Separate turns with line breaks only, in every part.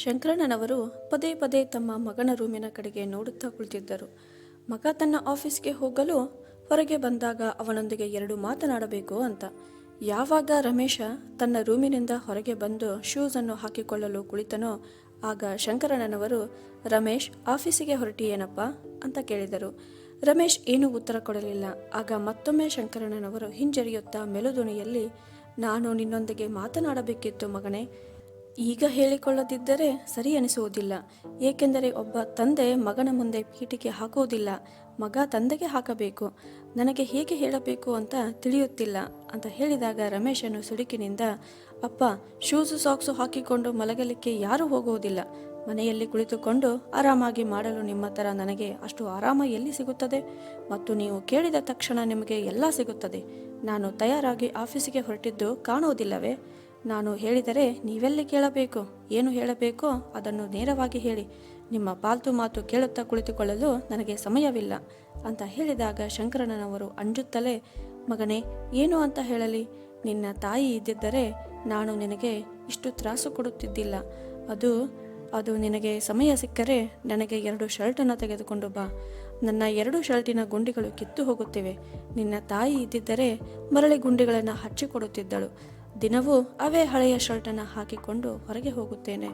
ಶಂಕರಣ್ಣನವರು ಪದೇ ಪದೇ ತಮ್ಮ ಮಗನ ರೂಮಿನ ಕಡೆಗೆ ನೋಡುತ್ತಾ ಕುಳಿತಿದ್ದರು. ಮಗ ತನ್ನ ಆಫೀಸ್ಗೆ ಹೋಗಲು ಹೊರಗೆ ಬಂದಾಗ ಅವನೊಂದಿಗೆ ಎರಡು ಮಾತನಾಡಬೇಕು ಅಂತ. ಯಾವಾಗ ರಮೇಶ ತನ್ನ ರೂಮಿನಿಂದ ಹೊರಗೆ ಬಂದು ಶೂಸನ್ನು ಹಾಕಿಕೊಳ್ಳಲು ಕುಳಿತನೋ, ಆಗ ಶಂಕರಣ್ಣನವರು, ರಮೇಶ್, ಆಫೀಸಿಗೆ ಹೊರಟಿಯೇನಪ್ಪ ಅಂತ ಕೇಳಿದರು. ರಮೇಶ್ ಏನೂ ಉತ್ತರ ಕೊಡಲಿಲ್ಲ. ಆಗ ಮತ್ತೊಮ್ಮೆ ಶಂಕರಣ್ಣನವರು ಹಿಂಜರಿಯುತ್ತಾ ಮೆಲುದುಣಿಯಲ್ಲಿ, ನಾನು ನಿನ್ನೊಂದಿಗೆ ಮಾತನಾಡಬೇಕಿತ್ತು ಮಗನೇ. ಈಗ ಹೇಳಿಕೊಳ್ಳದಿದ್ದರೆ ಸರಿ ಅನಿಸುವುದಿಲ್ಲ. ಏಕೆಂದರೆ ಒಬ್ಬ ತಂದೆ ಮಗನ ಮುಂದೆ ಪೀಠಿಗೆ ಹಾಕುವುದಿಲ್ಲ. ಮಗ ತಂದೆಗೆ ಹಾಕಬೇಕು. ನನಗೆ ಹೇಗೆ ಹೇಳಬೇಕು ಅಂತ ತಿಳಿಯುತ್ತಿಲ್ಲ ಅಂತ ಹೇಳಿದಾಗ ರಮೇಶನು ಸುಡುಕಿನಿಂದ, ಅಪ್ಪ, ಶೂಸು, ಸಾಕ್ಸು ಹಾಕಿಕೊಂಡು ಮಲಗಲಿಕ್ಕೆ ಯಾರೂ ಹೋಗುವುದಿಲ್ಲ. ಮನೆಯಲ್ಲಿ ಕುಳಿತುಕೊಂಡು ಆರಾಮಾಗಿ ಮಾಡಲು ನಿಮ್ಮ ಥರ ನನಗೆ ಅಷ್ಟು ಆರಾಮ ಎಲ್ಲಿ ಸಿಗುತ್ತದೆ? ಮತ್ತು ನೀವು ಕೇಳಿದ ತಕ್ಷಣ ನಿಮಗೆ ಎಲ್ಲ ಸಿಗುತ್ತದೆ. ನಾನು ತಯಾರಾಗಿ ಆಫೀಸಿಗೆ ಹೊರಟಿದ್ದು ಕಾಣುವುದಿಲ್ಲವೇ? ನಾನು ಹೇಳಿದರೆ ನೀವೆಲ್ಲಿ ಕೇಳಬೇಕು, ಏನು ಹೇಳಬೇಕೋ ಅದನ್ನು ನೇರವಾಗಿ ಹೇಳಿ. ನಿಮ್ಮ ಪಾಲ್ತು ಮಾತು ಕೇಳುತ್ತಾ ಕುಳಿತುಕೊಳ್ಳಲು ನನಗೆ ಸಮಯವಿಲ್ಲ ಅಂತ ಹೇಳಿದಾಗ ಶಂಕರಣ್ಣನವರು ಅಂಜುತ್ತಲೇ, ಮಗನೇ, ಏನು ಅಂತ ಹೇಳಲಿ? ನಿನ್ನ ತಾಯಿ ಇದ್ದಿದ್ದರೆ ನಾನು ನಿನಗೆ ಇಷ್ಟು ತ್ರಾಸು ಕೊಡುತ್ತಿದ್ದಿಲ್ಲ. ಅದು ಅದು ನಿನಗೆ ಸಮಯ ಸಿಕ್ಕರೆ ನನಗೆ ಎರಡು ಶರ್ಟನ್ನು ತೆಗೆದುಕೊಂಡು ಬಾ. ನನ್ನ ಎರಡು ಶರ್ಟಿನ ಗುಂಡಿಗಳು ಕಿತ್ತು ಹೋಗುತ್ತಿವೆ. ನಿನ್ನ ತಾಯಿ ಇದ್ದಿದ್ದರೆ ಮರಳಿ ಗುಂಡಿಗಳನ್ನು ಹಚ್ಚಿಕೊಡುತ್ತಿದ್ದಳು. ದಿನವೂ ಅವೇ ಹಳೆಯ ಶರ್ಟನ್ನು ಹಾಕಿಕೊಂಡು ಹೊರಗೆ ಹೋಗುತ್ತೇನೆ.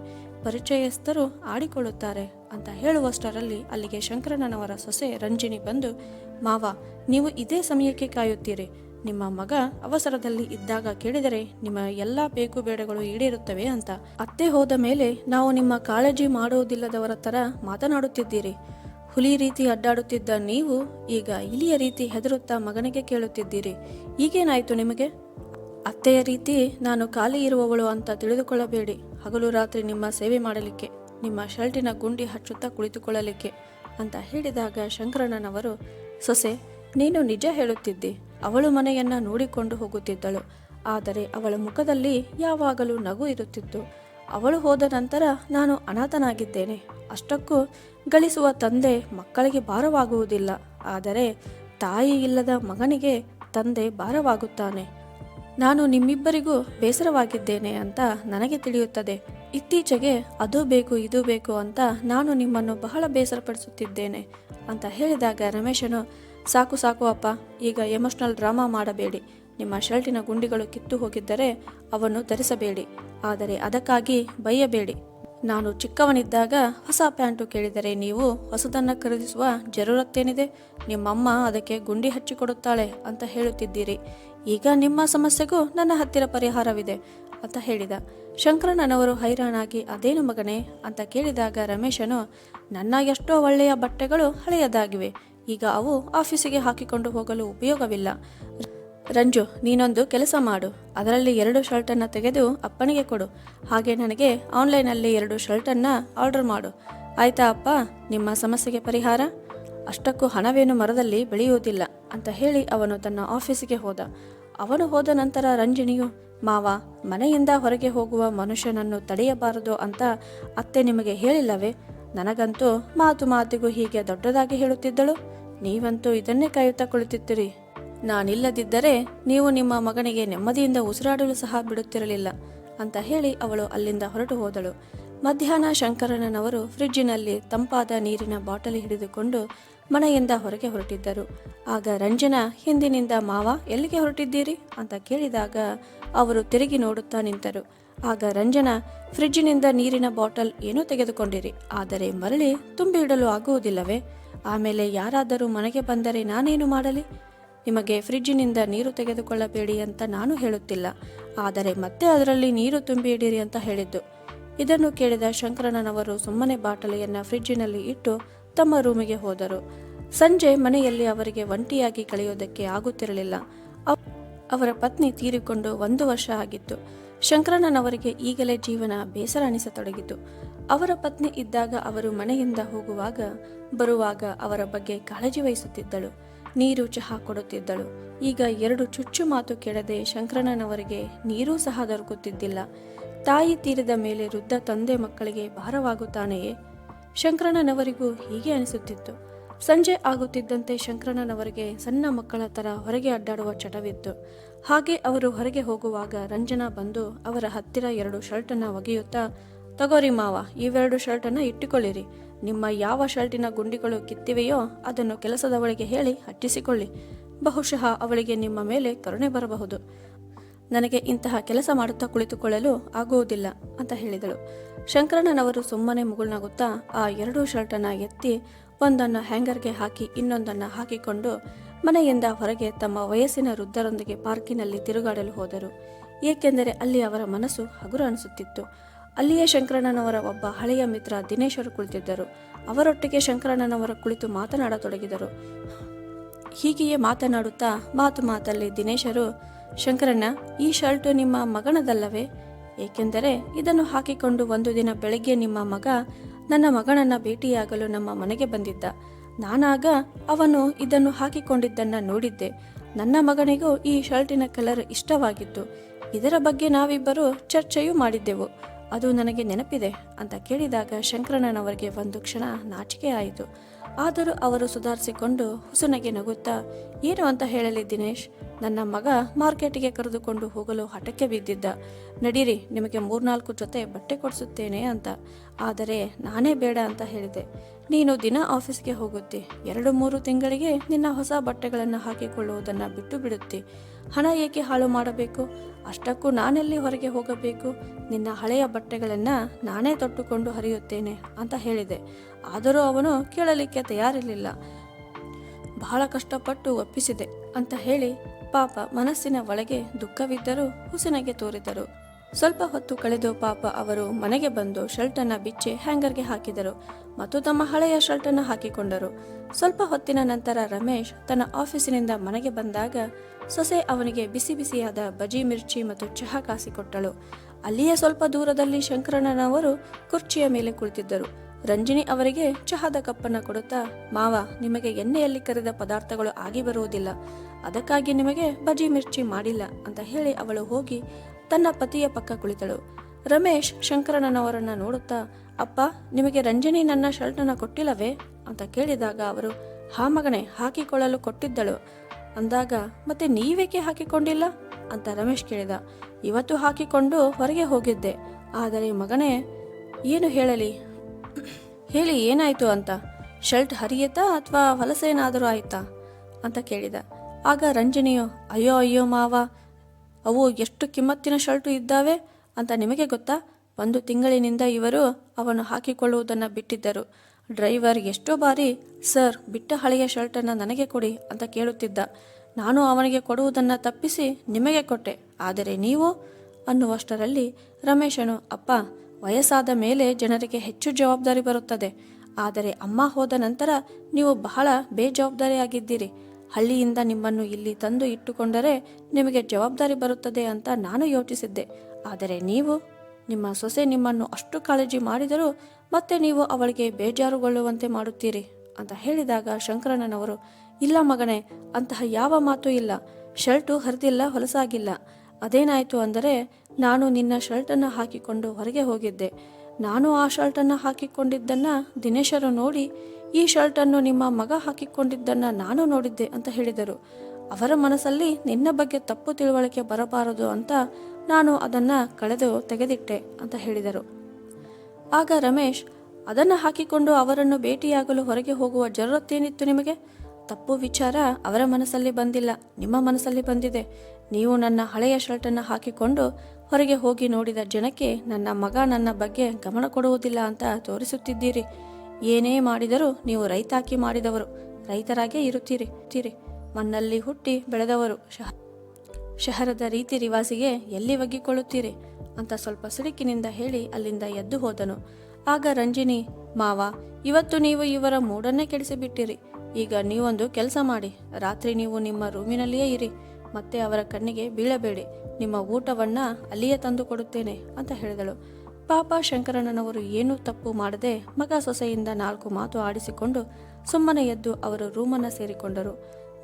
ಪರಿಚಯಸ್ಥರು ಆಡಿಕೊಳ್ಳುತ್ತಾರೆ ಅಂತ ಹೇಳುವಷ್ಟರಲ್ಲಿ ಅಲ್ಲಿಗೆ ಶಂಕರನವರ ಸೊಸೆ ರಂಜಿನಿ ಬಂದು, ಮಾವ, ನೀವು ಇದೇ ಸಮಯಕ್ಕೆ ಕಾಯುತ್ತೀರಿ. ನಿಮ್ಮ ಮಗ ಅವಸರದಲ್ಲಿ ಇದ್ದಾಗ ಕೇಳಿದರೆ ನಿಮ್ಮ ಎಲ್ಲ ಬೇಕು ಬೇಡಗಳು ಈಡೇರುತ್ತವೆ ಅಂತ. ಅತ್ತೆ ಹೋದ ಮೇಲೆ ನಾವು ನಿಮ್ಮ ಕಾಳಜಿ ಮಾಡುವುದಿಲ್ಲದವರ ಥರ ಮಾತನಾಡುತ್ತಿದ್ದೀರಿ. ಹುಲಿ ರೀತಿ ಅಡ್ಡಾಡುತ್ತಿದ್ದ ನೀವು ಈಗ ಇಲಿಯ ರೀತಿ ಹೆದರುತ್ತಾ ಮಗನಿಗೆ ಕೇಳುತ್ತಿದ್ದೀರಿ. ಈಗೇನಾಯಿತು ನಿಮಗೆ? ಅತ್ತೆಯ ರೀತಿ ನಾನು ಖಾಲಿ ಇರುವವಳು ಅಂತ ತಿಳಿದುಕೊಳ್ಳಬೇಡಿ. ಹಗಲು ರಾತ್ರಿ ನಿಮ್ಮ ಸೇವೆ ಮಾಡಲಿಕ್ಕೆ, ನಿಮ್ಮ ಶರ್ಟಿನ ಗುಂಡಿ ಹಚ್ಚುತ್ತಾ ಕುಳಿತುಕೊಳ್ಳಲಿಕ್ಕೆ ಅಂತ ಹೇಳಿದಾಗ ಶಂಕರಣ್ಣನವರು, ಸೊಸೆ, ನೀನು ನಿಜ ಹೇಳುತ್ತಿದ್ದಿ. ಅವಳು ಮನೆಯನ್ನ ನೋಡಿಕೊಂಡು ಹೋಗುತ್ತಿದ್ದಳು. ಆದರೆ ಅವಳ ಮುಖದಲ್ಲಿ ಯಾವಾಗಲೂ ನಗು ಇರುತ್ತಿತ್ತು. ಅವಳು ಹೋದ ನಂತರ ನಾನು ಅನಾಥನಾಗಿದ್ದೇನೆ. ಅಷ್ಟಕ್ಕೂ ಗಳಿಸುವ ತಂದೆ ಮಕ್ಕಳಿಗೆ ಭಾರವಾಗುವುದಿಲ್ಲ. ಆದರೆ ತಾಯಿ ಇಲ್ಲದ ಮಗನಿಗೆ ತಂದೆ ಭಾರವಾಗುತ್ತಾನೆ. ನಾನು ನಿಮ್ಮಿಬ್ಬರಿಗೂ ಬೇಸರವಾಗಿದ್ದೇನೆ ಅಂತ ನನಗೆ ತಿಳಿಯುತ್ತದೆ. ಇತ್ತೀಚೆಗೆ ಅದು ಬೇಕು, ಇದು ಬೇಕು ಅಂತ ನಾನು ನಿಮ್ಮನ್ನು ಬಹಳ ಬೇಸರಪಡಿಸುತ್ತಿದ್ದೇನೆ ಅಂತ ಹೇಳಿದಾಗ ರಮೇಶನು, ಸಾಕು ಸಾಕು ಅಪ್ಪ, ಈಗ ಎಮೋಷನಲ್ ಡ್ರಾಮಾ ಮಾಡಬೇಡಿ. ನಿಮ್ಮ ಶರ್ಟಿನ ಗುಂಡಿಗಳು ಕಿತ್ತು ಹೋಗಿದ್ದರೆ ಅವನ್ನು ಧರಿಸಬೇಡಿ. ಆದರೆ ಅದಕ್ಕಾಗಿ ಬೈಯಬೇಡಿ. ನಾನು ಚಿಕ್ಕವನಿದ್ದಾಗ ಹೊಸ ಪ್ಯಾಂಟು ಕೇಳಿದರೆ ನೀವು ಹೊಸದನ್ನು ಖರೀದಿಸುವ ಜರೂರತ್ತೇನಿದೆ. ನಿಮ್ಮಮ್ಮ ಅದಕ್ಕೆ ಗುಂಡಿ ಹಚ್ಚಿಕೊಡುತ್ತಾಳೆ ಅಂತ ಹೇಳುತ್ತಿದ್ದೀರಿ. ಈಗ ನಿಮ್ಮ ಸಮಸ್ಯೆಗೂ ನನ್ನ ಹತ್ತಿರ ಪರಿಹಾರವಿದೆ ಅಂತ ಹೇಳಿದ. ಶಂಕರಣ್ಣನವರು ಹೈರಾಣಾಗಿ, ಅದೇನು ಮಗನೇ? ಅಂತ ಕೇಳಿದಾಗ ರಮೇಶನು ನನ್ನ ಎಷ್ಟೋ ಒಳ್ಳೆಯ ಬಟ್ಟೆಗಳು ಹಳೆಯದಾಗಿವೆ. ಈಗ ಅವು ಆಫೀಸಿಗೆ ಹಾಕಿಕೊಂಡು ಹೋಗಲು ಉಪಯೋಗವಿಲ್ಲ. ರಂಜು, ನೀನೊಂದು ಕೆಲಸ ಮಾಡು. ಅದರಲ್ಲಿ ಎರಡು ಶರ್ಟನ್ನು ತೆಗೆದು ಅಪ್ಪನಿಗೆ ಕೊಡು. ಹಾಗೆ ನನಗೆ ಆನ್ಲೈನಲ್ಲಿ ಎರಡು ಶರ್ಟನ್ನು ಆರ್ಡರ್ ಮಾಡು. ಆಯಿತಾ ಅಪ್ಪ? ನಿಮ್ಮ ಸಮಸ್ಯೆಗೆ ಪರಿಹಾರ? ಅಷ್ಟಕ್ಕೂ ಹಣವೇನು ಮರದಲ್ಲಿ ಬೆಳೆಯುವುದಿಲ್ಲ ಅಂತ ಹೇಳಿ ಅವನು ತನ್ನ ಆಫೀಸಿಗೆ ಹೋದ. ಅವನು ಹೋದ ನಂತರ ರಂಜಿನಿಯು ಮಾವ, ಮನೆಯಿಂದ ಹೊರಗೆ ಹೋಗುವ ಮನುಷ್ಯನನ್ನು ತಡೆಯಬಾರದು ಅಂತ ಅತ್ತೆ ನಿಮಗೆ ಹೇಳಿಲ್ಲವೇ? ನನಗಂತೂ ಮಾತು ಮಾತಿಗೂ ಹೀಗೆ ದೊಡ್ಡದಾಗಿ ಹೇಳುತ್ತಿದ್ದಳು. ನೀವಂತೂ ಇದನ್ನೇ ಕಾಯುತ್ತಾ ಕುಳಿತಿದ್ದೀರಿ. ನಾನಿಲ್ಲದಿದ್ದರೆ ನೀವು ನಿಮ್ಮ ಮಗನಿಗೆ ನೆಮ್ಮದಿಯಿಂದ ಉಸಿರಾಡಲು ಸಹ ಬಿಡುತ್ತಿರಲಿಲ್ಲ ಅಂತ ಹೇಳಿ ಅವಳು ಅಲ್ಲಿಂದ ಹೊರಟು ಹೋದಳು. ಮಧ್ಯಾಹ್ನ ಶಂಕರಣ್ಣನವರು ಫ್ರಿಡ್ಜಿನಲ್ಲಿ ತಂಪಾದ ನೀರಿನ ಬಾಟಲಿ ಹಿಡಿದುಕೊಂಡು ಮನೆಯಿಂದ ಹೊರಗೆ ಹೊರಟಿದ್ದರು. ಆಗ, ರಂಜನಾ, ಹಿಂದಿನಿಂದ ಮಾವ, ಎಲ್ಲಿಗೆ ಹೊರಟಿದ್ದೀರಿ? ಅಂತ ಕೇಳಿದಾಗ ಅವರು ತಿರುಗಿ ನೋಡುತ್ತಾ ನಿಂತರು. ಆಗ, ರಂಜನಾ ಫ್ರಿಡ್ಜಿನಿಂದ ನೀರಿನ ಬಾಟಲ್ ಏನೋ ತೆಗೆದುಕೊಂಡಿರಿ. ಆದರೆ ಮರಳಿ ತುಂಬಿ ಇಡಲು ಆಗುವುದಿಲ್ಲವೇ? ಆಮೇಲೆ ಯಾರಾದರೂ ಮನೆಗೆ ಬಂದರೆ ನಾನೇನು ಮಾಡಲಿ? ನಿಮಗೆ ಫ್ರಿಡ್ಜಿನಿಂದ ನೀರು ತೆಗೆದುಕೊಳ್ಳಬೇಡಿ ಅಂತ ನಾನು ಹೇಳುತ್ತಿಲ್ಲ. ಆದರೆ ಮತ್ತೆ ಅದರಲ್ಲಿ ನೀರು ತುಂಬಿ ಇಡಿರಿ ಅಂತ ಹೇಳಿದ್ದು. ಇದನ್ನು ಕೇಳಿದ ಶಂಕರಣ್ಣನವರು ಸುಮ್ಮನೆ ಬಾಟಲಿಯನ್ನು ಫ್ರಿಡ್ಜಿನಲ್ಲಿ ಇಟ್ಟು ತಮ್ಮ ರೂಮಿಗೆ ಹೋದರು. ಸಂಜೆ ಮನೆಯಲ್ಲಿ ಅವರಿಗೆ ಒಂಟಿಯಾಗಿ ಕಳೆಯೋದಕ್ಕೆ ಆಗುತ್ತಿರಲಿಲ್ಲ. ಅವರ ಪತ್ನಿ ತೀರಿಕೊಂಡು ಒಂದು ವರ್ಷ ಆಗಿತ್ತು. ಶಂಕರಣ್ಣನವರಿಗೆ ಈಗಲೇ ಜೀವನ ಬೇಸರ ಅನಿಸತೊಡಗಿತು. ಅವರ ಪತ್ನಿ ಇದ್ದಾಗ ಅವರು ಮನೆಯಿಂದ ಹೋಗುವಾಗ, ಬರುವಾಗ ಅವರ ಬಗ್ಗೆ ಕಾಳಜಿ ವಹಿಸುತ್ತಿದ್ದಳು. ನೀರು ಚಹಾ ಕೊಡುತ್ತಿದ್ದಳು. ಈಗ ಎರಡು ಚುಚ್ಚು ಮಾತು ಕೇಳದೆ ಶಂಕರಣ್ಣನವರಿಗೆ ನೀರೂ ಸಹ ದೊರಕುತ್ತಿದ್ದಿಲ್ಲ. ತಾಯಿ ತೀರಿದ ಮೇಲೆ ವೃದ್ಧ ತಂದೆ ಮಕ್ಕಳಿಗೆ ಭಾರವಾಗುತ್ತಾನೆಯೇ? ಶಂಕರಣ್ಣನವರಿಗೂ ಹೀಗೆ ಅನಿಸುತ್ತಿತ್ತು. ಸಂಜೆ ಆಗುತ್ತಿದ್ದಂತೆ ಶಂಕರಣ್ಣನವರಿಗೆ ಸಣ್ಣ ಮಕ್ಕಳ ಥರ ಹೊರಗೆ ಅಡ್ಡಾಡುವ ಚಟವಿತ್ತು. ಹಾಗೆ ಅವರು ಹೊರಗೆ ಹೋಗುವಾಗ ರಂಜನಾ ಬಂದು ಅವರ ಹತ್ತಿರ ಎರಡು ಶರ್ಟನ್ನು ಒಗೆಯುತ್ತಾ, ತಗೋರಿ ಮಾವ, ಇವೆರಡು ಶರ್ಟನ್ನು ಇಟ್ಟುಕೊಳ್ಳಿರಿ. ನಿಮ್ಮ ಯಾವ ಶರ್ಟಿನ ಗುಂಡಿಗಳು ಕಿತ್ತಿವೆಯೋ ಅದನ್ನು ಕೆಲಸದವಳಿಗೆ ಹೇಳಿ ಹಚ್ಚಿಸಿಕೊಳ್ಳಿ. ಬಹುಶಃ ಅವಳಿಗೆ ನಿಮ್ಮ ಮೇಲೆ ಕರುಣೆ ಬರಬಹುದು. ನನಗೆ ಇಂತಹ ಕೆಲಸ ಮಾಡುತ್ತಾ ಕುಳಿತುಕೊಳ್ಳಲು ಆಗುವುದಿಲ್ಲ, ಅಂತ ಹೇಳಿದಳು. ಶಂಕರಣ್ಣನವರು ಸುಮ್ಮನೆ ಮುಗುಳ್ನಗುತ್ತಾ ಆ ಎರಡೂ ಶರ್ಟನ್ನು ಎತ್ತಿ ಒಂದನ್ನು ಹ್ಯಾಂಗರ್ಗೆ ಹಾಕಿ ಇನ್ನೊಂದನ್ನು ಹಾಕಿಕೊಂಡು ಮನೆಯಿಂದ ಹೊರಗೆ ತಮ್ಮ ವಯಸ್ಸಿನ ವೃದ್ಧರೊಂದಿಗೆ ಪಾರ್ಕಿನಲ್ಲಿ ತಿರುಗಾಡಲು ಹೋದರು. ಏಕೆಂದರೆ ಅಲ್ಲಿ ಅವರ ಮನಸ್ಸು ಹಗುರ ಅನಿಸುತ್ತಿತ್ತು. ಅಲ್ಲಿಯೇ ಶಂಕರಣ್ಣನವರ ಒಬ್ಬ ಹಳೆಯ ಮಿತ್ರ ದಿನೇಶರು ಕುಳಿತಿದ್ದರು. ಅವರೊಟ್ಟಿಗೆ ಶಂಕರಣ್ಣನವರ ಕುಳಿತು ಮಾತನಾಡತೊಡಗಿದರು. ಹೀಗೆಯೇ ಮಾತನಾಡುತ್ತಾ ಮಾತು ಮಾತಲ್ಲಿ ದಿನೇಶರು, ಶಂಕರಣ್ಣ, ಈ ಶರ್ಟು ನಿಮ್ಮ ಮಗನದಲ್ಲವೇ? ಏಕೆಂದರೆ ಇದನ್ನು ಹಾಕಿಕೊಂಡು ಒಂದು ದಿನ ಬೆಳಗ್ಗೆ ನಿಮ್ಮ ಮಗ ನನ್ನ ಮಗನನ್ನ ಭೇಟಿಯಾಗಲು ನಮ್ಮ ಮನೆಗೆ ಬಂದಿದ್ದ. ನಾನಾಗ ಅವನು ಇದನ್ನು ಹಾಕಿಕೊಂಡಿದ್ದನ್ನ ನೋಡಿದ್ದೆ. ನನ್ನ ಮಗನಿಗೂ ಈ ಶರ್ಟಿನ ಕಲರ್ ಇಷ್ಟವಾಗಿತ್ತು. ಇದರ ಬಗ್ಗೆ ನಾವಿಬ್ಬರು ಚರ್ಚೆಯೂ ಮಾಡಿದ್ದೆವು. ಅದು ನನಗೆ ನೆನಪಿದೆ ಅಂತ ಕೇಳಿದಾಗ ಶಂಕರಣ್ಣನವರಿಗೆ ಒಂದು ಕ್ಷಣ ನಾಚಿಕೆ ಆಯಿತು. ಆದರೂ ಅವರು ಸುಧಾರಿಸಿಕೊಂಡು ಹುಸುನಗೆ ನಗುತ್ತಾ, ಏನು ಅಂತ ಹೇಳಲಿ ದಿನೇಶ್? ನನ್ನ ಮಗ ಮಾರ್ಕೆಟಿಗೆ ಕರೆದುಕೊಂಡು ಹೋಗಲು ಹಠಕ್ಕೆ ಬಿದ್ದಿದ್ದ. ನಡೀರಿ, ನಿಮಗೆ ಮೂರ್ನಾಲ್ಕು ಜೊತೆ ಬಟ್ಟೆ ಕೊಡಿಸುತ್ತೇನೆ ಅಂತ. ಆದರೆ ನಾನೇ ಬೇಡ ಅಂತ ಹೇಳಿದೆ. ನೀನು ದಿನ ಆಫೀಸ್ಗೆ ಹೋಗುತ್ತಿ. ಎರಡು ಮೂರು ತಿಂಗಳಿಗೆ ನಿನ್ನ ಹೊಸ ಬಟ್ಟೆಗಳನ್ನು ಹಾಕಿಕೊಳ್ಳುವುದನ್ನು ಬಿಟ್ಟು ಬಿಡುತ್ತಿ. ಹಣ ಏಕೆ ಹಾಳು ಮಾಡಬೇಕು? ಅಷ್ಟಕ್ಕೂ ನಾನೆಲ್ಲಿ ಹೊರಗೆ ಹೋಗಬೇಕು? ನಿನ್ನ ಹಳೆಯ ಬಟ್ಟೆಗಳನ್ನು ನಾನೇ ತೊಟ್ಟುಕೊಂಡು ಹರಿಯುತ್ತೇನೆ ಅಂತ ಹೇಳಿದೆ. ಆದರೂ ಅವನು ಕೇಳಲಿಕ್ಕೆ ತಯಾರಿರಲಿಲ್ಲ. ಬಹಳ ಕಷ್ಟಪಟ್ಟು ಒಪ್ಪಿಸಿದೆ ಅಂತ ಹೇಳಿ ಪಾಪ ಮನಸ್ಸಿನ ಒಳಗೆ ದುಃಖವಿದ್ದರೂ ಹುಸಿನಗೆ ತೋರಿದರು. ಸ್ವಲ್ಪ ಹೊತ್ತು ಕಳೆದು ಪಾಪ ಅವರು ಮನೆಗೆ ಬಂದು ಶರ್ಟನ್ನು ಬಿಚ್ಚಿ ಹ್ಯಾಂಗರ್ಗೆ ಹಾಕಿದರು ಮತ್ತು ತಮ್ಮ ಹಳೆಯ ಶರ್ಟನ್ನು ಹಾಕಿಕೊಂಡರು. ಸ್ವಲ್ಪ ಹೊತ್ತಿನ ನಂತರ ರಮೇಶ್ ತನ್ನ ಆಫೀಸಿನಿಂದ ಮನೆಗೆ ಬಂದಾಗ ಸೊಸೆ ಅವನಿಗೆ ಬಿಸಿ ಬಿಸಿಯಾದ ಬಜಿ ಮಿರ್ಚಿ ಮತ್ತು ಚಹಾ ಕಾಸಿಕೊಟ್ಟಳು. ಅಲ್ಲಿಯೇ ಸ್ವಲ್ಪ ದೂರದಲ್ಲಿ ಶಂಕರಣ್ಣನವರು ಕುರ್ಚಿಯ ಮೇಲೆ ಕುಳಿತಿದ್ದರು. ರಂಜಿನಿ ಅವರಿಗೆ ಚಹಾದ ಕಪ್ಪನ್ನು ಕೊಡುತ್ತಾ, ಮಾವ, ನಿಮಗೆ ಎಣ್ಣೆಯಲ್ಲಿ ಕರೆದ ಪದಾರ್ಥಗಳು ಆಗಿ ಬರುವುದಿಲ್ಲ. ಅದಕ್ಕಾಗಿ ನಿಮಗೆ ಬಜಿ ಮಿರ್ಚಿ ಮಾಡಿಲ್ಲ ಅಂತ ಹೇಳಿ ಅವಳು ಹೋಗಿ ತನ್ನ ಪತಿಯ ಪಕ್ಕ ಕುಳಿತಳು. ರಮೇಶ್ ಶಂಕರನವರನ್ನ ನೋಡುತ್ತಾ, ಅಪ್ಪ, ನಿಮಗೆ ರಂಜನಿ ನನ್ನ ಶರ್ಟನ್ನು ಕೊಟ್ಟಿಲ್ಲವೇ? ಅಂತ ಕೇಳಿದಾಗ ಅವರು, ಹಾ ಮಗನೇ, ಹಾಕಿಕೊಳ್ಳಲು ಕೊಟ್ಟಿದ್ದಳು. ಅಂದಾಗ, ಮತ್ತೆ ನೀವೇಕೆ ಹಾಕಿಕೊಂಡಿಲ್ಲ? ಅಂತ ರಮೇಶ್ ಕೇಳಿದ. ಇವತ್ತು ಹಾಕಿಕೊಂಡು ಹೊರಗೆ ಹೋಗಿದ್ದೆ. ಆದರೆ ಮಗನೇ, ಏನು ಹೇಳಲಿ? ಹೇಳಿ ಏನಾಯ್ತು ಅಂತ? ಶರ್ಟ್ ಹರಿಯಿತಾ ಅಥವಾ ಹೊಲಸೇನಾದರೂ ಆಯ್ತಾ? ಅಂತ ಕೇಳಿದ. ಆಗ ರಂಜನಿಯು, ಅಯ್ಯೋ ಅಯ್ಯೋ ಮಾವ ಅವು ಎಷ್ಟು ಕಿಮ್ಮತ್ತಿನ ಶರ್ಟು ಇದ್ದಾವೆ ಅಂತ ನಿಮಗೆ ಗೊತ್ತಾ? ಒಂದು ತಿಂಗಳಿನಿಂದ ಇವರು ಅವನು ಹಾಕಿಕೊಳ್ಳುವುದನ್ನು ಬಿಟ್ಟಿದ್ದರು. ಡ್ರೈವರ್ ಎಷ್ಟೋ ಬಾರಿ, ಸರ್, ಬಿಟ್ಟ ಹಳೆಯ ಶರ್ಟನ್ನು ನನಗೆ ಕೊಡಿ ಅಂತ ಕೇಳುತ್ತಿದ್ದ. ನಾನು ಅವನಿಗೆ ಕೊಡುವುದನ್ನು ತಪ್ಪಿಸಿ ನಿಮಗೆ ಕೊಟ್ಟೆ. ಆದರೆ ನೀವು? ಅನ್ನುವಷ್ಟರಲ್ಲಿ ರಮೇಶನು, ಅಪ್ಪ, ವಯಸ್ಸಾದ ಮೇಲೆ ಜನರಿಗೆ ಹೆಚ್ಚು ಜವಾಬ್ದಾರಿ ಬರುತ್ತದೆ. ಆದರೆ ಅಮ್ಮ ಹೋದ ನಂತರ ನೀವು ಬಹಳ ಬೇಜವಾಬ್ದಾರಿಯಾಗಿದ್ದೀರಿ. ಹಳ್ಳಿಯಿಂದ ನಿಮ್ಮನ್ನು ಇಲ್ಲಿ ತಂದು ಇಟ್ಟುಕೊಂಡರೆ ನಿಮಗೆ ಜವಾಬ್ದಾರಿ ಬರುತ್ತದೆ ಅಂತ ನಾನು ಯೋಚಿಸಿದ್ದೆ. ಆದರೆ ನೀವು, ನಿಮ್ಮ ಸೊಸೆ ನಿಮ್ಮನ್ನು ಅಷ್ಟು ಕಾಳಜಿ ಮಾಡಿದರೂ ಮತ್ತೆ ನೀವು ಅವಳಿಗೆ ಬೇಜಾರುಗೊಳ್ಳುವಂತೆ ಮಾಡುತ್ತೀರಿ ಅಂತ ಹೇಳಿದಾಗ ಶಂಕರಣ್ಣನವರು, ಇಲ್ಲ ಮಗನೇ, ಅಂತಹ ಯಾವ ಮಾತು ಇಲ್ಲ. ಶರ್ಟು ಹರಿದಿಲ್ಲ, ಹೊಲಸಾಗಿಲ್ಲ. ಅದೇನಾಯಿತು ಅಂದರೆ, ನಾನು ನಿನ್ನ ಶರ್ಟನ್ನು ಹಾಕಿಕೊಂಡು ಹೊರಗೆ ಹೋಗಿದ್ದೆ. ನಾನು ಆ ಶರ್ಟನ್ನು ಹಾಕಿಕೊಂಡಿದ್ದನ್ನು ದಿನೇಶರು ನೋಡಿ, ಈ ಶರ್ಟನ್ನು ನಿಮ್ಮ ಮಗ ಹಾಕಿಕೊಂಡಿದ್ದನ್ನು ನಾನು ನೋಡಿದ್ದೆ ಅಂತ ಹೇಳಿದರು. ಅವರ ಮನಸ್ಸಲ್ಲಿ ನಿನ್ನ ಬಗ್ಗೆ ತಪ್ಪು ತಿಳುವಳಿಕೆ ಬರಬಾರದು ಅಂತ ನಾನು ಅದನ್ನು ಕಳೆದು ತೆಗೆದಿಟ್ಟೆ ಅಂತ ಹೇಳಿದರು. ಆಗ ರಮೇಶ್, ಅದನ್ನು ಹಾಕಿಕೊಂಡು ಅವರನ್ನು ಭೇಟಿಯಾಗಲು ಹೊರಗೆ ಹೋಗುವ ಜರುರತ್ತೇನಿತ್ತು ನಿಮಗೆ? ತಪ್ಪು ವಿಚಾರ ಅವರ ಮನಸ್ಸಲ್ಲಿ ಬಂದಿಲ್ಲ, ನಿಮ್ಮ ಮನಸ್ಸಲ್ಲಿ ಬಂದಿದೆ. ನೀವು ನನ್ನ ಹಳೆಯ ಶರ್ಟನ್ನು ಹಾಕಿಕೊಂಡು ಹೊರಗೆ ಹೋಗಿ ನೋಡಿದ ಜನಕ್ಕೆ, ನನ್ನ ಮಗ ನನ್ನ ಬಗ್ಗೆ ಗಮನ ಕೊಡುವುದಿಲ್ಲ ಅಂತ ತೋರಿಸುತ್ತಿದ್ದೀರಿ. ಏನೇ ಮಾಡಿದರೂ ನೀವು ರೈತಾಕಿ ಮಾಡಿದವರು. ರೈತರಾಗೇ ಇರುತ್ತೀರಿ, ತೀರಿ. ಮಣ್ಣಲ್ಲಿ ಹುಟ್ಟಿ ಬೆಳೆದವರು. ಶಹ, ಶಹರದ ರೀತಿ ರಿವಾಸಿಗೆ ಎಲ್ಲಿ ಒಗ್ಗಿಕೊಳ್ಳುತ್ತೀರಿ? ಅಂತ ಸ್ವಲ್ಪ ಸಿಡುಕಿನಿಂದ ಹೇಳಿ ಅಲ್ಲಿಂದ ಎದ್ದು ಹೋದನು. ಆಗ ರಂಜಿನಿ, ಮಾವ, ಇವತ್ತು ನೀವು ಇವರ ಮೂಡನ್ನೇ ಕೆಡಿಸಿಬಿಟ್ಟಿರಿ. ಈಗ ನೀವೊಂದು ಕೆಲಸ ಮಾಡಿ. ರಾತ್ರಿ ನೀವು ನಿಮ್ಮ ರೂಮಿನಲ್ಲಿಯೇ ಇರಿ. ಮತ್ತೆ ಅವರ ಕಣ್ಣಿಗೆ ಬೀಳಬೇಡಿ. ನಿಮ್ಮ ಊಟವನ್ನ ಅಲ್ಲಿಯೇ ತಂದು ಕೊಡುತ್ತೇನೆ ಅಂತ ಹೇಳಿದಳು. ಪಾಪ ಶಂಕರಣ್ಣನವರು ಏನೂ ತಪ್ಪು ಮಾಡದೆ ಮಗ ಸೊಸೆಯಿಂದ ನಾಲ್ಕು ಮಾತು ಆಡಿಸಿಕೊಂಡು ಸುಮ್ಮನೆ ಎದ್ದು ಅವರು ರೂಮನ್ನು ಸೇರಿಕೊಂಡರು.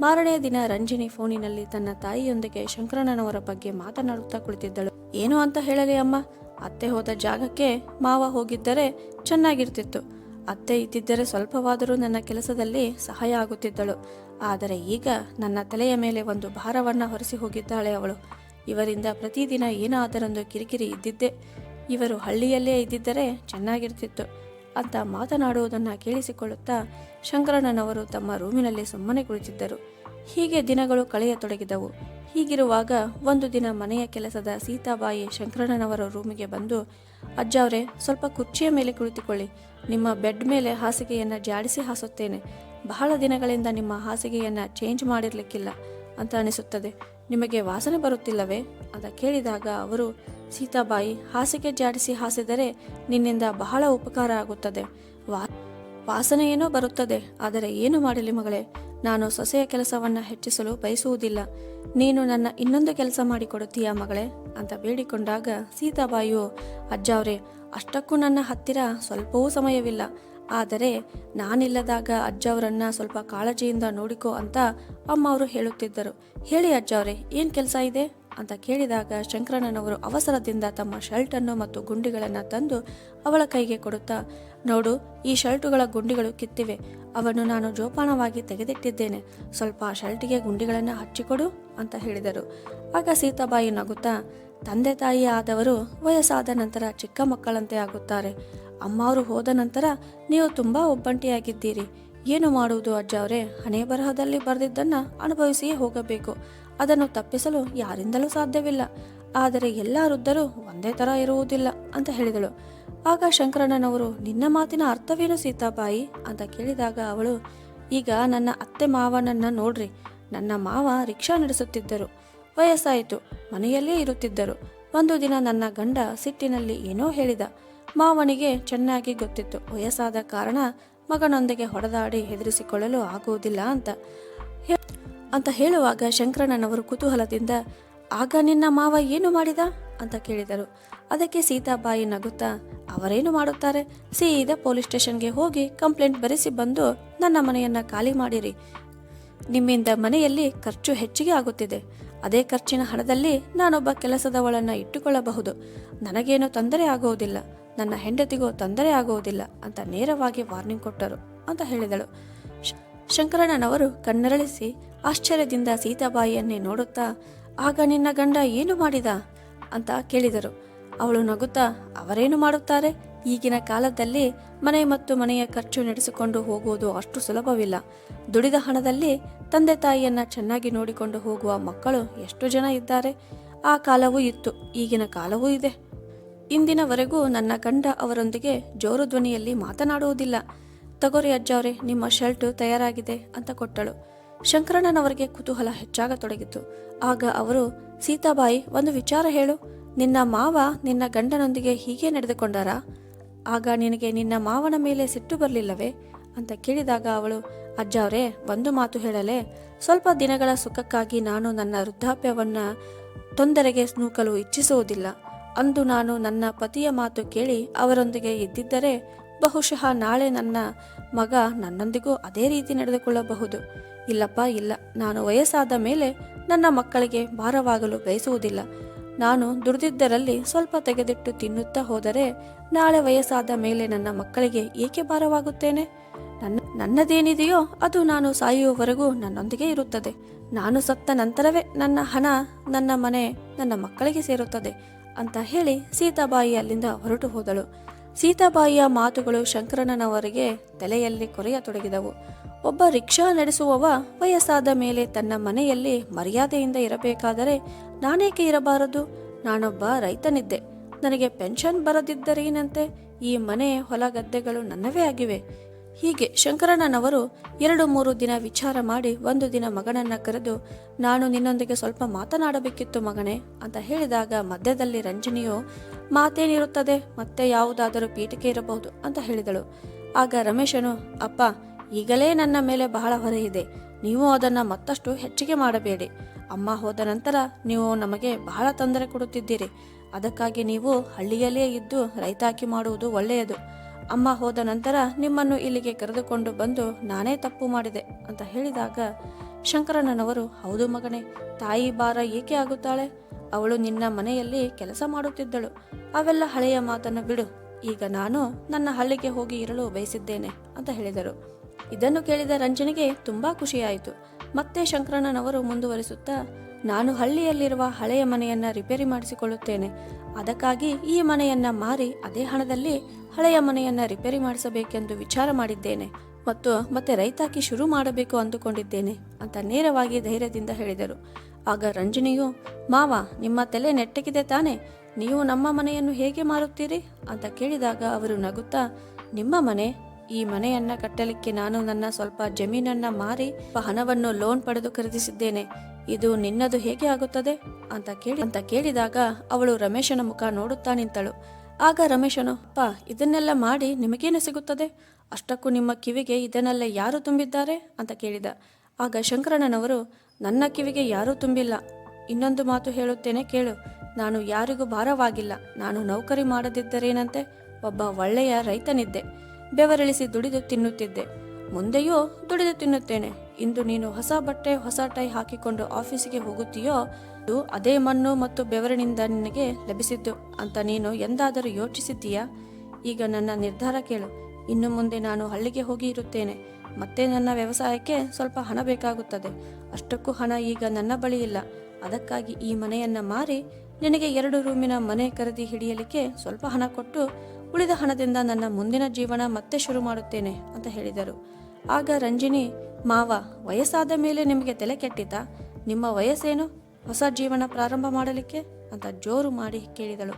ಮಾರನೇ ದಿನ ರಂಜಿನಿ ಫೋನಿನಲ್ಲಿ ತನ್ನ ತಾಯಿಯೊಂದಿಗೆ ಶಂಕರಣ್ಣನವರ ಬಗ್ಗೆ ಮಾತನಾಡುತ್ತಾ ಕುಳಿತಿದ್ದಳು. ಏನು ಅಂತ ಹೇಳಲಿ ಅಮ್ಮ, ಅತ್ತೆ ಹೋದ ಜಾಗಕ್ಕೆ ಮಾವ ಹೋಗಿದ್ದರೆ ಚೆನ್ನಾಗಿರ್ತಿತ್ತು. ಅತ್ತೆ ಇದ್ದಿದ್ದರೆ ಸ್ವಲ್ಪವಾದರೂ ನನ್ನ ಕೆಲಸದಲ್ಲಿ ಸಹಾಯ ಆಗುತ್ತಿದ್ದಳು. ಆದರೆ ಈಗ ನನ್ನ ತಲೆಯ ಮೇಲೆ ಒಂದು ಭಾರವನ್ನ ಹೊರಿಸಿ ಹೋಗಿದ್ದಾಳೆ ಅವಳು. ಇವರಿಂದ ಪ್ರತಿದಿನ ಏನಾದರೊಂದು ಕಿರಿಕಿರಿ ಇದ್ದಿದ್ದೆ. ಇವರು ಹಳ್ಳಿಯಲ್ಲೇ ಇದ್ದಿದ್ದರೆ ಚೆನ್ನಾಗಿರ್ತಿತ್ತು. ಅಂತ ಮಾತನಾಡುವುದನ್ನು ಕೇಳಿಸಿಕೊಳ್ಳುತ್ತಾ ಶಂಕರಣ್ಣನವರು ತಮ್ಮ ರೂಮಿನಲ್ಲಿ ಸುಮ್ಮನೆ ಕುಳಿತಿದ್ದರು. ಹೀಗೆ ದಿನಗಳು ಕಳೆಯತೊಡಗಿದವು. ಹೀಗಿರುವಾಗ ಒಂದು ದಿನ ಮನೆಯ ಕೆಲಸದ ಸೀತಾಬಾಯಿ ಶಂಕರಣ್ಣನವರ ರೂಮಿಗೆ ಬಂದು, ಅಜ್ಜ ಅವರೇ, ಸ್ವಲ್ಪ ಕುರ್ಚಿಯ ಮೇಲೆ ಕುಳಿತುಕೊಳ್ಳಿ. ನಿಮ್ಮ ಬೆಡ್ ಮೇಲೆ ಹಾಸಿಗೆಯನ್ನು ಜಾಡಿಸಿ ಹಾಸುತ್ತೇನೆ. ಬಹಳ ದಿನಗಳಿಂದ ನಿಮ್ಮ ಹಾಸಿಗೆಯನ್ನು ಚೇಂಜ್ ಮಾಡಿರಲಿಕ್ಕಿಲ್ಲ ಅಂತ ಅನಿಸುತ್ತದೆ. ನಿಮಗೆ ವಾಸನೆ ಬರುತ್ತಿಲ್ಲವೇ? ಅದ ಕೇಳಿದಾಗ ಅವರು, ಸೀತಾಬಾಯಿ, ಹಾಸಿಗೆ ಜಾಡಿಸಿ ಹಾಸಿದರೆ ನಿನ್ನಿಂದ ಬಹಳ ಉಪಕಾರ ಆಗುತ್ತದೆ. ವಾ, ವಾಸನೆ ಏನೋ ಬರುತ್ತದೆ, ಆದರೆ ಏನು ಮಾಡಲಿ ಮಗಳೇ? ನಾನು ಸೊಸೆಯ ಕೆಲಸವನ್ನು ಹೆಚ್ಚಿಸಲು ಬಯಸುವುದಿಲ್ಲ. ನೀನು ನನ್ನ ಇನ್ನೊಂದು ಕೆಲಸ ಮಾಡಿಕೊಡುತ್ತೀಯ ಮಗಳೇ? ಅಂತ ಬೇಡಿಕೊಂಡಾಗ ಸೀತಾಬಾಯಿಯು ಅಜ್ಜಾವ್ರೆ ಅಷ್ಟಕ್ಕೂ ನನ್ನ ಹತ್ತಿರ ಸ್ವಲ್ಪವೂ ಸಮಯವಿಲ್ಲ. ಆದರೆ ನಾನಿಲ್ಲದಾಗ ಅಜ್ಜವರನ್ನ ಸ್ವಲ್ಪ ಕಾಳಜಿಯಿಂದ ನೋಡಿಕೋ ಅಂತ ಅಮ್ಮ ಅವರು ಹೇಳುತ್ತಿದ್ದರು. ಹೇಳಿ ಅಜ್ಜವ್ರೆ, ಏನು ಕೆಲಸ ಇದೆ? ಅಂತ ಕೇಳಿದಾಗ ಶಂಕರಣ್ಣನವರು ಅವಸರದಿಂದ ತಮ್ಮ ಶರ್ಟನ್ನು ಮತ್ತು ಗುಂಡಿಗಳನ್ನು ತಂದು ಅವಳ ಕೈಗೆ ಕೊಡುತ್ತಾ, ನೋಡು, ಈ ಶರ್ಟುಗಳ ಗುಂಡಿಗಳು ಕಿತ್ತಿವೆ. ಅವನ್ನು ನಾನು ಜೋಪಾನವಾಗಿ ತೆಗೆದಿಟ್ಟಿದ್ದೇನೆ. ಸ್ವಲ್ಪ ಶರ್ಟಿಗೆ ಗುಂಡಿಗಳನ್ನು ಹಚ್ಚಿಕೊಡು ಅಂತ ಹೇಳಿದರು. ಆಗ ಸೀತಾಬಾಯಿ ನಗುತ್ತಾ ತಂದೆ ತಾಯಿ ಆದವರು ವಯಸ್ಸಾದ ನಂತರ ಚಿಕ್ಕ ಮಕ್ಕಳಂತೆ ಆಗುತ್ತಾರೆ. ಅಮ್ಮ ಅವರು ಹೋದ ನಂತರ ನೀವು ತುಂಬ ಒಬ್ಬಂಟಿಯಾಗಿದ್ದೀರಿ. ಏನು ಮಾಡುವುದು ಅಜ್ಜ ಅವರೇ? ಹಣೆ ಬರಹದಲ್ಲಿ ಬರೆದಿದ್ದನ್ನು ಅನುಭವಿಸಿಯೇ ಹೋಗಬೇಕು. ಅದನ್ನು ತಪ್ಪಿಸಲು ಯಾರಿಂದಲೂ ಸಾಧ್ಯವಿಲ್ಲ. ಆದರೆ ಎಲ್ಲ ವೃದ್ಧರು ಒಂದೇ ಥರ ಇರುವುದಿಲ್ಲ ಅಂತ ಹೇಳಿದಳು. ಆಗ ಶಂಕರಣ್ಣನವರು, ನಿನ್ನ ಮಾತಿನ ಅರ್ಥವೇನು ಸೀತಾಬಾಯಿ? ಅಂತ ಕೇಳಿದಾಗ ಅವಳು, ಈಗ ನನ್ನ ಅತ್ತೆ ಮಾವನನ್ನ ನೋಡ್ರಿ. ನನ್ನ ಮಾವ ರಿಕ್ಷಾ ನಡೆಸುತ್ತಿದ್ದರು. ವಯಸ್ಸಾಯಿತು. ಮನೆಯಲ್ಲೇ ಇರುತ್ತಿದ್ದರು. ಒಂದು ದಿನ ನನ್ನ ಗಂಡ ಸಿಟ್ಟಿನಲ್ಲಿ ಏನೋ ಹೇಳಿದ. ಮಾವನಿಗೆ ಚೆನ್ನಾಗಿ ಗೊತ್ತಿತ್ತು. ವಯಸ್ಸಾದ ಕಾರಣ ಮಗನೊಂದಿಗೆ ಹೊಡೆದಾಡಿ ಹೆದರಿಸಿಕೊಳ್ಳಲು ಆಗುವುದಿಲ್ಲ ಅಂತ ಅಂತ ಹೇಳುವಾಗ ಶಂಕರಣ್ಣನವರು ಕುತೂಹಲದಿಂದ, ಆಗ ನಿನ್ನ ಮಾವ ಏನು ಮಾಡಿದ? ಅಂತ ಕೇಳಿದರು. ಅದಕ್ಕೆ ಸೀತಾಬಾಯಿ ನಗುತ್ತಾ, ಅವರೇನು ಮಾಡುತ್ತಾರೆ? ಸೀದಾ ಪೊಲೀಸ್ ಸ್ಟೇಷನ್ಗೆ ಹೋಗಿ ಕಂಪ್ಲೇಂಟ್ ಬರೆಸಿ ಬಂದು ನನ್ನ ಮನೆಯನ್ನ ಖಾಲಿ ಮಾಡಿರಿ. ನಿಮ್ಮಿಂದ ಮನೆಯಲ್ಲಿ ಖರ್ಚು ಹೆಚ್ಚಿಗೆ ಆಗುತ್ತಿದೆ. ಅದೇ ಖರ್ಚಿನ ಹಣದಲ್ಲಿ ನಾನೊಬ್ಬ ಕೆಲಸದವಳನ್ನ ಇಟ್ಟುಕೊಳ್ಳಬಹುದು. ನನಗೇನು ತೊಂದರೆ ಆಗುವುದಿಲ್ಲ ನನ್ನ ಹೆಂಡತಿಗೂ ತೊಂದರೆ ಆಗುವುದಿಲ್ಲ ಅಂತ ನೇರವಾಗಿ ವಾರ್ನಿಂಗ್ ಕೊಟ್ಟರು ಅಂತ ಹೇಳಿದಳು. ಶಂಕರಣ್ಣನವರು ಕಣ್ಣರಳಿಸಿ ಆಶ್ಚರ್ಯದಿಂದ ಸೀತಾಬಾಯಿಯನ್ನೇ ನೋಡುತ್ತಾ, ಆಗ ನಿನ್ನ ಗಂಡ ಏನು ಮಾಡಿದ? ಅಂತ ಕೇಳಿದರು. ಅವಳು ನಗುತ್ತಾ, ಅವರೇನು ಮಾಡುತ್ತಾರೆ? ಈಗಿನ ಕಾಲದಲ್ಲಿ ಮನೆ ಮತ್ತು ಮನೆಯ ಖರ್ಚು ನಡೆಸಿಕೊಂಡು ಹೋಗುವುದು ಅಷ್ಟು ಸುಲಭವಿಲ್ಲ. ದುಡಿದ ಹಣದಲ್ಲಿ ತಂದೆ ತಾಯಿಯನ್ನು ಚೆನ್ನಾಗಿ ನೋಡಿಕೊಂಡು ಹೋಗುವ ಮಕ್ಕಳು ಎಷ್ಟು ಜನ ಇದ್ದಾರೆ. ಆ ಕಾಲವೂ ಇತ್ತು, ಈಗಿನ ಕಾಲವೂ ಇದೆ. ಇಂದಿನವರೆಗೂ ನನ್ನ ಗಂಡ ಅವರೊಂದಿಗೆ ಜೋರು ಧ್ವನಿಯಲ್ಲಿ ಮಾತನಾಡುವುದಿಲ್ಲ. ತಗೋರಿ ಅಜ್ಜವ್ರೆ, ನಿಮ್ಮ ಶರ್ಟು ತಯಾರಾಗಿದೆ ಅಂತ ಕೊಟ್ಟಳು. ಶಂಕರಣ್ಣನವರಿಗೆ ಕುತೂಹಲ ಹೆಚ್ಚಾಗತೊಡಗಿತು. ಆಗ ಅವರು, ಸೀತಾಬಾಯಿ, ಒಂದು ವಿಚಾರ ಹೇಳು. ನಿನ್ನ ಮಾವ ನಿನ್ನ ಗಂಡನೊಂದಿಗೆ ಹೀಗೆ ನಡೆದುಕೊಂಡಾರಾ? ಆಗ ನಿನಗೆ ನಿನ್ನ ಮಾವನ ಮೇಲೆ ಸಿಟ್ಟು ಬರಲಿಲ್ಲವೇ? ಅಂತ ಕೇಳಿದಾಗ ಅವಳು ಅಜ್ಜವ್ರೆ, ಒಂದು ಮಾತು ಹೇಳಲೆ, ಸ್ವಲ್ಪ ದಿನಗಳ ಸುಖಕ್ಕಾಗಿ ನಾನು ನನ್ನ ವೃದ್ಧಾಪ್ಯವನ್ನ ತೊಂದರೆಗೆ ನೂಕಲು ಇಚ್ಛಿಸುವುದಿಲ್ಲ ಅಂದು ನಾನು ನನ್ನ ಪತಿಯ ಮಾತು ಕೇಳಿ ಅವರೊಂದಿಗೆ ಇದ್ದಿದ್ದರೆ ಬಹುಶಃ ನಾಳೆ ನನ್ನ ಮಗ ನನ್ನೊಂದಿಗೂ ಅದೇ ರೀತಿ ನಡೆದುಕೊಳ್ಳಬಹುದು. ಇಲ್ಲಪ್ಪ, ಇಲ್ಲ. ನಾನು ವಯಸ್ಸಾದ ಮೇಲೆ ನನ್ನ ಮಕ್ಕಳಿಗೆ ಭಾರವಾಗಲು ಬಯಸುವುದಿಲ್ಲ. ನಾನು ದುಡಿದಿದ್ದರಲ್ಲಿ ಸ್ವಲ್ಪ ತೆಗೆದಿಟ್ಟು ತಿನ್ನುತ್ತಾ ಹೋದರೆ ನಾಳೆ ವಯಸ್ಸಾದ ಮೇಲೆ ನನ್ನ ಮಕ್ಕಳಿಗೆ ಏಕೆ ಭಾರವಾಗುತ್ತೇನೆ? ನನ್ನದೇನಿದೆಯೋ ಅದು ನಾನು ಸಾಯುವವರೆಗೂ ನನ್ನೊಂದಿಗೆ ಇರುತ್ತದೆ. ನಾನು ಸತ್ತ ನಂತರವೇ ನನ್ನ ಹಣ, ನನ್ನ ಮನೆ, ನನ್ನ ಮಕ್ಕಳಿಗೆ ಸೇರುತ್ತದೆ ಅಂತ ಹೇಳಿ ಸೀತಾಬಾಯಿ ಅಲ್ಲಿಂದ ಹೊರಟು ಹೋದಳು. ಸೀತಾಬಾಯಿಯ ಮಾತುಗಳು ಶಂಕರಣ್ಣನವರಿಗೆ ತಲೆಯಲ್ಲಿ ಕೊರೆಯ ತೊಡಗಿದವು. ಒಬ್ಬ ರಿಕ್ಷಾ ನಡೆಸುವವ ವಯಸ್ಸಾದ ಮೇಲೆ ತನ್ನ ಮನೆಯಲ್ಲಿ ಮರ್ಯಾದೆಯಿಂದ ಇರಬೇಕಾದರೆ ನಾನೇಕೆ ಇರಬಾರದು? ನಾನೊಬ್ಬ ರೈತನಿದ್ದೆ. ನನಗೆ ಪೆನ್ಷನ್ ಬರದಿದ್ದರೇನಂತೆ? ಈ ಮನೆ ಹೊಲ ಗದ್ದೆಗಳು ನನ್ನವೇ ಆಗಿವೆ. ಹೀಗೆ ಶಂಕರಣ್ಣನವರು ಎರಡು ಮೂರು ದಿನ ವಿಚಾರ ಮಾಡಿ ಒಂದು ದಿನ ಮಗನನ್ನ ಕರೆದು, ನಾನು ನಿನ್ನೊಂದಿಗೆ ಸ್ವಲ್ಪ ಮಾತನಾಡಬೇಕಿತ್ತು ಮಗನೇ ಅಂತ ಹೇಳಿದಾಗ ಮಧ್ಯದಲ್ಲಿ ರಂಜನಿಯು, ಮಾತೇನಿರುತ್ತದೆ, ಮತ್ತೆ ಯಾವುದಾದರೂ ಪೀಠಿಕೆ ಇರಬಹುದು ಅಂತ ಹೇಳಿದಳು. ಆಗ ರಮೇಶನು, ಅಪ್ಪ, ಈಗಲೇ ನನ್ನ ಮೇಲೆ ಬಹಳ ಹೊರೆ ಇದೆ. ನೀವು ಅದನ್ನು ಮತ್ತಷ್ಟು ಹೆಚ್ಚಿಗೆ ಮಾಡಬೇಡಿ. ಅಮ್ಮ ಹೋದ ನಂತರ ನೀವು ನಮಗೆ ಬಹಳ ತೊಂದರೆ ಕೊಡುತ್ತಿದ್ದೀರಿ. ಅದಕ್ಕಾಗಿ ನೀವು ಹಳ್ಳಿಯಲ್ಲೇ ಇದ್ದು ರೈತಾಕಿ ಮಾಡುವುದು ಒಳ್ಳೆಯದು. ಅಮ್ಮ ಹೋದ ನಂತರ ನಿಮ್ಮನ್ನು ಇಲ್ಲಿಗೆ ಕರೆದುಕೊಂಡು ಬಂದು ನಾನೇ ತಪ್ಪು ಮಾಡಿದೆ ಅಂತ ಹೇಳಿದಾಗ ಶಂಕರಣ್ಣನವರು, ಹೌದು ಮಗನೇ, ತಾಯಿ ಭಾರ ಏಕೆ ಆಗುತ್ತಾಳೆ? ಅವಳು ನಿನ್ನ ಮನೆಯಲ್ಲಿ ಕೆಲಸ ಮಾಡುತ್ತಿದ್ದಳು. ಅವೆಲ್ಲ ಹಳೆಯ ಮಾತನ್ನು ಬಿಡು. ಈಗ ನಾನು ನನ್ನ ಹಳ್ಳಿಗೆ ಹೋಗಿ ಇರಲು ಬಯಸಿದ್ದೇನೆ, ಅಂತ ಹೇಳಿದರು. ಇದನ್ನು ಕೇಳಿದ ರಂಜನಿಗೆ ತುಂಬಾ ಖುಷಿಯಾಯಿತು. ಮತ್ತೆ ಶಂಕರಣ್ಣನವರು ಮುಂದುವರಿಸುತ್ತಾ ನಾನು ಹಳ್ಳಿಯಲ್ಲಿರುವ ಹಳೆಯ ಮನೆಯನ್ನ ರಿಪೇರಿ ಮಾಡಿಸಿಕೊಳ್ಳುತ್ತೇನೆ. ಅದಕ್ಕಾಗಿ ಈ ಮನೆಯನ್ನ ಮಾರಿ ಅದೇ ಹಣದಲ್ಲಿ ಹಳೆಯ ಮನೆಯನ್ನ ರಿಪೇರಿ ಮಾಡಿಸಬೇಕೆಂದು ವಿಚಾರ ಮಾಡಿದ್ದೇನೆ ಮತ್ತು ಮತ್ತೆ ರೈತಾಕಿ ಶುರು ಮಾಡಬೇಕು ಅಂದುಕೊಂಡಿದ್ದೇನೆ ಅಂತ ನೇರವಾಗಿ ಧೈರ್ಯದಿಂದ ಹೇಳಿದರು. ಆಗ ರಂಜನಿಯು, ಮಾವ, ನಿಮ್ಮ ತಲೆ ನೆಟ್ಟಗಿದೆ ತಾನೆ? ನೀವು ನಮ್ಮ ಮನೆಯನ್ನು ಹೇಗೆ ಮಾರುತ್ತೀರಿ? ಅಂತ ಕೇಳಿದಾಗ ಅವರು ನಗುತ್ತಾ, ನಿಮ್ಮ ಮನೆ ಈ ಮನೆಯನ್ನ ಕಟ್ಟಲಿಕ್ಕೆ ನಾನು ನನ್ನ ಸ್ವಲ್ಪ ಜಮೀನನ್ನ ಮಾರಿ ಹಣವನ್ನು ಲೋನ್ ಪಡೆದು ಖರೀದಿಸಿದ್ದೇನೆ. ಇದು ನಿನ್ನದು ಹೇಗೆ ಆಗುತ್ತದೆ? ಅಂತ ಕೇಳಿ, ಅಂತ ಕೇಳಿದಾಗ ಅವಳು ರಮೇಶನ ಮುಖ ನೋಡುತ್ತಾ ನಿಂತಳು. ಆಗ ರಮೇಶನು ಅಪ್ಪ ಇದನ್ನೆಲ್ಲ ಮಾಡಿ ನಿಮಗೇನು ಸಿಗುತ್ತದೆ? ಅಷ್ಟಕ್ಕೂ ನಿಮ್ಮ ಕಿವಿಗೆ ಇದನ್ನೆಲ್ಲ ಯಾರು ತುಂಬಿದ್ದಾರೆ? ಅಂತ ಕೇಳಿದ. ಆಗ ಶಂಕರಣ್ಣನವರು, ನನ್ನ ಕಿವಿಗೆ ಯಾರೂ ತುಂಬಿಲ್ಲ. ಇನ್ನೊಂದು ಮಾತು ಹೇಳುತ್ತೇನೆ ಕೇಳು. ನಾನು ಯಾರಿಗೂ ಭಾರವಾಗಿಲ್ಲ. ನಾನು ನೌಕರಿ ಮಾಡದಿದ್ದರೇನಂತೆ? ಒಬ್ಬ ಒಳ್ಳೆಯ ರೈತನಿದ್ದೆ. ಬೆವರಿಳಿಸಿ ದುಡಿದು ತಿನ್ನುತ್ತಿದ್ದೆ. ಮುಂದೆಯೂ ದುಡಿದು ತಿನ್ನುತ್ತೇನೆ. ಇಂದು ನೀನು ಹೊಸ ಬಟ್ಟೆ, ಹೊಸ ಟೈ ಹಾಕಿಕೊಂಡು ಆಫೀಸಿಗೆ ಹೋಗುತ್ತೀಯೋ? ಅದು ಅದೇ ಮಣ್ಣು ಮತ್ತು ಬೆವರಿನಿಂದ ನಿನಗೆ ಲಭಿಸಿದ್ದು ಅಂತ ನೀನು ಎಂದಾದರೂ ಯೋಚಿಸಿದ್ದೀಯಾ? ಈಗ ನನ್ನ ನಿರ್ಧಾರ ಕೇಳು. ಇನ್ನು ಮುಂದೆ ನಾನು ಹಳ್ಳಿಗೆ ಹೋಗಿ ಇರುತ್ತೇನೆ. ಮತ್ತೆ ನನ್ನ ವ್ಯವಸಾಯಕ್ಕೆ ಸ್ವಲ್ಪ ಹಣ ಬೇಕಾಗುತ್ತದೆ. ಅಷ್ಟಕ್ಕೂ ಹಣ ಈಗ ನನ್ನ ಬಳಿ ಇಲ್ಲ. ಅದಕ್ಕಾಗಿ ಈ ಮನೆಯನ್ನ ಮಾರಿ ನಿನಗೆ ಎರಡು ರೂಮಿನ ಮನೆ ಖರೀದಿ ಹಿಡಿಯಲಿಕ್ಕೆ ಸ್ವಲ್ಪ ಹಣ ಕೊಟ್ಟು ಉಳಿದ ಹಣದಿಂದ ನನ್ನ ಮುಂದಿನ ಜೀವನ ಮತ್ತೆ ಶುರು ಮಾಡುತ್ತೇನೆ ಅಂತ ಹೇಳಿದರು. ಆಗ ರಂಜಿನಿ, ಮಾವ, ವಯಸ್ಸಾದ ಮೇಲೆ ನಿಮಗೆ ತಲೆ ಕೆಟ್ಟಿತಾ ನಿಮ್ಮ ವಯಸ್ಸೇನು? ಹೊಸ ಜೀವನ ಪ್ರಾರಂಭ ಮಾಡಲಿಕ್ಕೆ? ಅಂತ ಜೋರು ಮಾಡಿ ಕೇಳಿದಳು.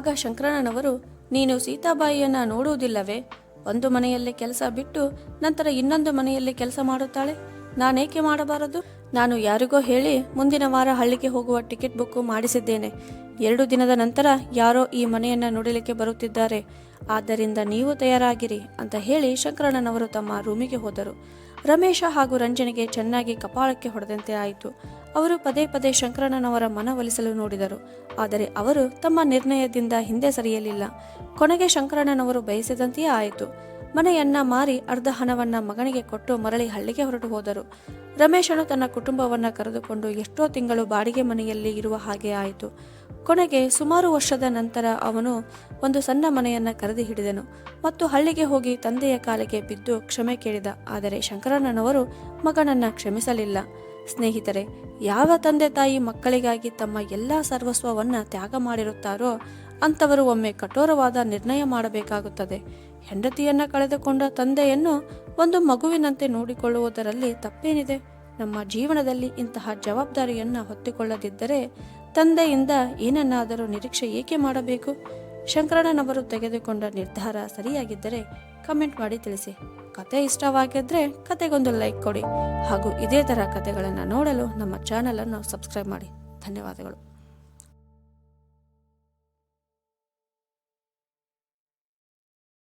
ಆಗ ಶಂಕರಣ್ಣನವರು, ನೀನು ಸೀತಾಬಾಯಿಯನ್ನ ನೋಡುವುದಿಲ್ಲವೇ? ಒಂದು ಮನೆಯಲ್ಲಿ ಕೆಲಸ ಬಿಟ್ಟು ನಂತರ ಇನ್ನೊಂದು ಮನೆಯಲ್ಲಿ ಕೆಲಸ ಮಾಡುತ್ತಾಳೆ? ನಾನೇಕೆ ಮಾಡಬಾರದು? ನಾನು ಯಾರಿಗೋ ಹೇಳಿ ಮುಂದಿನ ವಾರ ಹಳ್ಳಿಗೆ ಹೋಗುವ ಟಿಕೆಟ್ ಬುಕ್ ಮಾಡಿಸಿದ್ದೇನೆ. ಎರಡು ದಿನದ ನಂತರ ಯಾರೋ ಈ ಮನೆಯನ್ನ ನೋಡಲಿಕ್ಕೆ ಬರುತ್ತಿದ್ದಾರೆ. ಆದ್ದರಿಂದ ನೀವು ತಯಾರಾಗಿರಿ ಅಂತ ಹೇಳಿ ಶಂಕರಣ್ಣನವರು ತಮ್ಮ ರೂಮಿಗೆ ಹೋದರು. ರಮೇಶ ಹಾಗೂ ರಂಜನಿಗೆ ಚೆನ್ನಾಗಿ ಕಪಾಳಕ್ಕೆ ಹೊಡೆದಂತೆ ಆಯಿತು. ಅವರು ಪದೇ ಪದೇ ಶಂಕರಣ್ಣನವರ ಮನವೊಲಿಸಲು ನೋಡಿದರು. ಆದರೆ ಅವರು ತಮ್ಮ ನಿರ್ಣಯದಿಂದ ಹಿಂದೆ ಸರಿಯಲಿಲ್ಲ. ಕೊನೆಗೆ ಶಂಕರಣ್ಣನವರು ಬಯಸಿದಂತೆಯೇ ಆಯಿತು. ಮನೆಯನ್ನ ಮಾರಿ ಅರ್ಧ ಹಣವನ್ನ ಮಗನಿಗೆ ಕೊಟ್ಟು ಮರಳಿ ಹಳ್ಳಿಗೆ ಹೊರಟು ಹೋದರು. ರಮೇಶನು ತನ್ನ ಕುಟುಂಬವನ್ನ ಕರೆದುಕೊಂಡು ಎಷ್ಟೋ ತಿಂಗಳು ಬಾಡಿಗೆ ಮನೆಯಲ್ಲಿ ಇರುವ ಹಾಗೆ ಆಯಿತು. ಕೊನೆಗೆ ಸುಮಾರು ವರ್ಷದ ನಂತರ ಅವನು ಒಂದು ಸಣ್ಣ ಮನೆಯನ್ನ ಕರೆದು ಹಿಡಿದನು ಮತ್ತು ಹಳ್ಳಿಗೆ ಹೋಗಿ ತಂದೆಯ ಕಾಲಿಗೆ ಬಿದ್ದು ಕ್ಷಮೆ ಕೇಳಿದ. ಆದರೆ ಶಂಕರಣ್ಣನವರು ಮಗನನ್ನ ಕ್ಷಮಿಸಲಿಲ್ಲ. ಸ್ನೇಹಿತರೆ, ಯಾವ ತಂದೆ ತಾಯಿ ಮಕ್ಕಳಿಗಾಗಿ ತಮ್ಮ ಎಲ್ಲ ಸರ್ವಸ್ವವನ್ನ ತ್ಯಾಗ ಮಾಡಿರುತ್ತಾರೋ ಅಂಥವರು ಒಮ್ಮೆ ಕಠೋರವಾದ ನಿರ್ಣಯ ಮಾಡಬೇಕಾಗುತ್ತದೆ. ಹೆಂಡತಿಯನ್ನ ಕಳೆದುಕೊಂಡ ತಂದೆಯನ್ನು ಒಂದು ಮಗುವಿನಂತೆ ನೋಡಿಕೊಳ್ಳುವುದರಲ್ಲಿ ತಪ್ಪೇನಿದೆ. ನಮ್ಮ ಜೀವನದಲ್ಲಿ ಇಂತಹ ಜವಾಬ್ದಾರಿಯನ್ನ ಹೊತ್ತುಕೊಳ್ಳದಿದ್ದರೆ ತಂದೆಯಿಂದ ಏನನ್ನಾದರೂ ನಿರೀಕ್ಷೆ ಏಕೆ ಮಾಡಬೇಕು? ಶಂಕರಣ್ಣನವರು ತೆಗೆದುಕೊಂಡ ನಿರ್ಧಾರ ಸರಿಯಾಗಿದ್ದರೆ ಕಮೆಂಟ್ ಮಾಡಿ ತಿಳಿಸಿ. ಕತೆ ಇಷ್ಟವಾಗಿದ್ದರೆ ಕತೆಗೊಂದು ಲೈಕ್ ಕೊಡಿ ಹಾಗೂ ಇದೇ ಥರ ಕತೆಗಳನ್ನು ನೋಡಲು ನಮ್ಮ ಚಾನಲನ್ನು ಸಬ್ಸ್ಕ್ರೈಬ್ ಮಾಡಿ. ಧನ್ಯವಾದಗಳು.